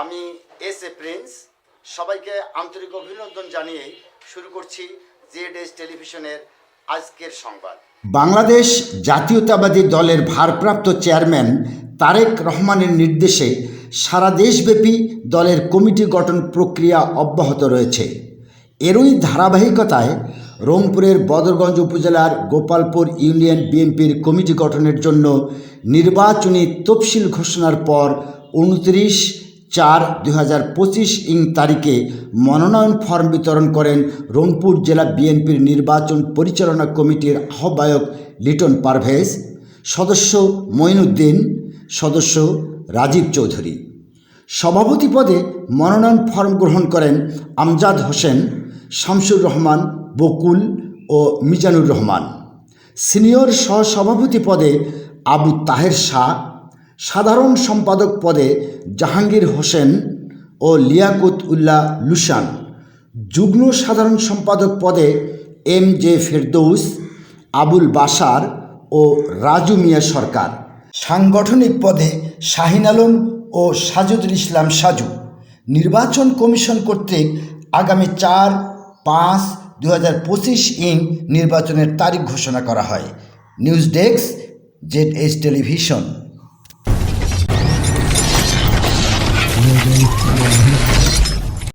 আমি S A Prince. সবাইকে আন্তরিক অভিনন্দন জানিয়ে শুরু করছি জেড এস টেলিভিশনের আজকের সংবাদ। বাংলাদেশ জাতীয়তাবাদী দলের ভারপ্রাপ্ত চেয়ারম্যান তারেক রহমানের নির্দেশে সারা দেশব্যাপী দলের কমিটি গঠন প্রক্রিয়া অব্যাহত রয়েছে। এরই ধারাবাহিকতায় রংপুরের বদরগঞ্জ উপজেলার গোপালপুর ইউনিয়ন বিএনপির কমিটি গঠনের জন্য নির্বাচনী তফসিল ঘোষণার পর উনত্রিশ চার দুই ইং তারিখে মনোনয়ন ফর্ম বিতরণ করেন রংপুর জেলা বিএনপির নির্বাচন পরিচালনা কমিটির আহ্বায়ক লিটন পারভেজ, সদস্য মঈনুদ্দিন, সদস্য রাজীব চৌধুরী। সভাপতি পদে মনোনয়ন ফর্ম গ্রহণ করেন আমজাদ হোসেন, শামসুর রহমান, বকুল ও মিজানুর রহমান। সিনিয়র সহসভাপতি পদে আবু তাহের শাহ সাধারণ সম্পাদক পদে জাহাঙ্গীর হোসেন ও লিয়াকুত উল্লাহ লুসান যুগ্ম সাধারণ সম্পাদক পদে এম জে ফেরদৌস, আবুল বাসার ও রাজু মিয়া সরকার। সাংগঠনিক পদে শাহিন আলম ও সাজুদুল ইসলাম সাজু। নির্বাচন কমিশন কর্তৃক আগামী চার পাঁচ দু হাজার পঁচিশ ইং নির্বাচনের তারিখ ঘোষণা করা হয়। News desk Z S television. i